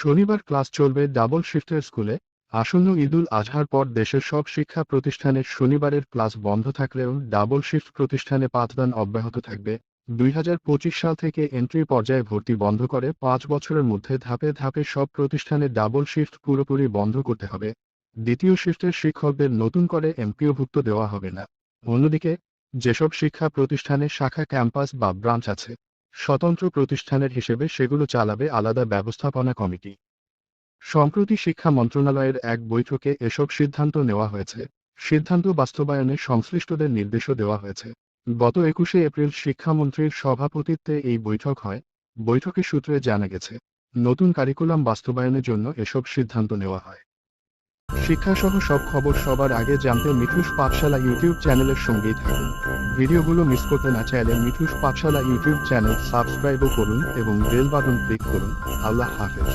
শনিবার ক্লাস চলবে ডাবল শিফটের স্কুলে। আসন্ন ঈদুল আজহার পর দেশের সব শিক্ষা প্রতিষ্ঠানের শনিবারের ক্লাস বন্ধ থাকলেও ডাবল শিফট প্রতিষ্ঠানে পাঠদান অব্যাহত থাকবে। দুই হাজার পঁচিশ সাল থেকে এন্ট্রি পর্যায়ে ভর্তি বন্ধ করে পাঁচ বছরের মধ্যে ধাপে ধাপে সব প্রতিষ্ঠানে ডাবল শিফট পুরোপুরি বন্ধ করতে হবে। দ্বিতীয় শিফটের শিক্ষকদের নতুন করে এমপিওভুক্ত দেওয়া হবে না। অন্যদিকে, যেসব শিক্ষা প্রতিষ্ঠানে শাখা ক্যাম্পাস বা ব্রাঞ্চ আছে স্বতন্ত্র প্রতিষ্ঠানের হিসেবে সেগুলো চালাবে আলাদা ব্যবস্থাপনা কমিটি। সম্প্রতি শিক্ষা মন্ত্রণালয়ের এক বৈঠকে এসব সিদ্ধান্ত নেওয়া হয়েছে। সিদ্ধান্ত বাস্তবায়নে সংশ্লিষ্টদের নির্দেশও দেওয়া হয়েছে। গত একুশে এপ্রিল শিক্ষামন্ত্রীর সভাপতিত্বে এই বৈঠক হয়। বৈঠকের সূত্রে জানা গেছে, নতুন কারিকুলাম বাস্তবায়নের জন্য এসব সিদ্ধান্ত নেওয়া হয়। শিক্ষাসহ সব খবর সবার আগে জানতে মিঠুস পাঠশালা ইউটিউব চ্যানেলের সঙ্গেই থাকুন। ভিডিওগুলো মিস করতে না চাইলে মিঠুস পাঠশালা ইউটিউব চ্যানেল সাবস্ক্রাইবও করুন এবং বেল বাটন ক্লিক করুন। আল্লাহ হাফেজ।